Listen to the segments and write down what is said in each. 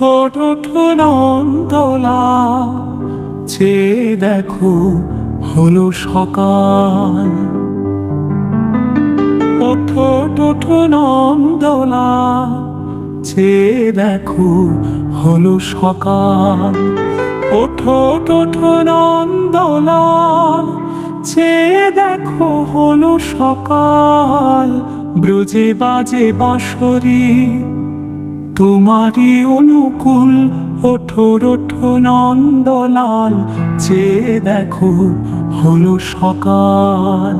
ওঠো ওঠো নন্দলা। চে দেখো হলো সকাল। ওঠো ওঠো নন্দলা। চে দেখো হলো সকাল। ওঠো ওঠো নন্দলা। চে দেখো হলো সকাল। ব্রজে বাজে বাঁশরি। তোমারই অনুকূল ওঠো ওঠো নন্দলাল, যে দেখো হলো সকাল।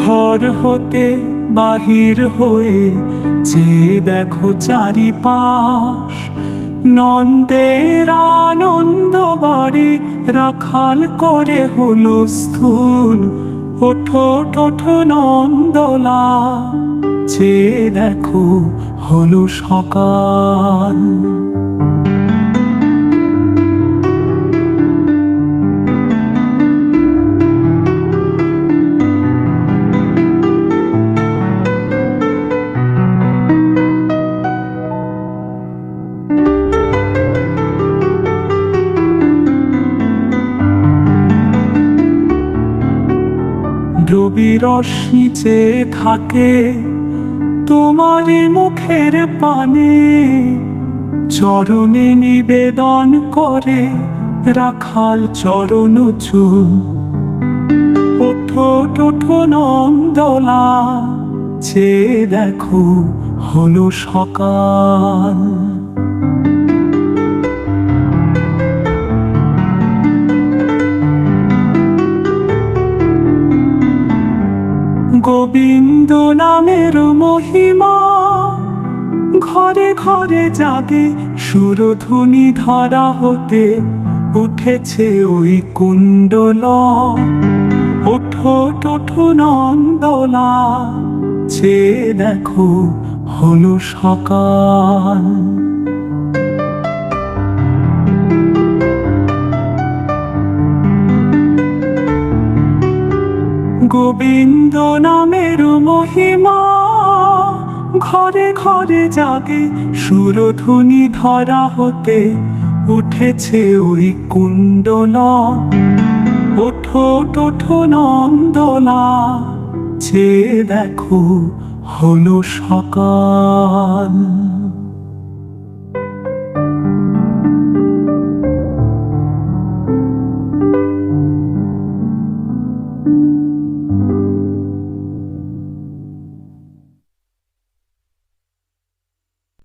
ঘর হতে বাহির হয়ে যে দেখো চারিপাশ, নন্দের আনন্দ বাড়ি, রাখাল করে হলো স্থূল ওঠো ওঠো নন্দলা যে দেখো হলো সকাল। রবি রশ্মি চেয়ে থাকে তোমার মুখের পানে চরণে নিবেদন করে রাখাল চরণ উঁচু। ওঠো ওঠো নন্দলা, যে দেখো হলো সকাল। গোবিন্দ নামের মহিমা। ঘরে ঘরে জাগে সুরধুনি ধরা হতে উঠেছে ওই কুণ্ডল। ওঠো ওঠো নন্দলা, যে দেখো হলো সকাল। গোবিন্দ নামের মহিমা। ঘরে ঘরে জাগে সুরধুনি ধরা হতে উঠেছে ওই কুণ্ডল। ওঠো ওঠো নন্দনা, যে দেখো হলো সকাল।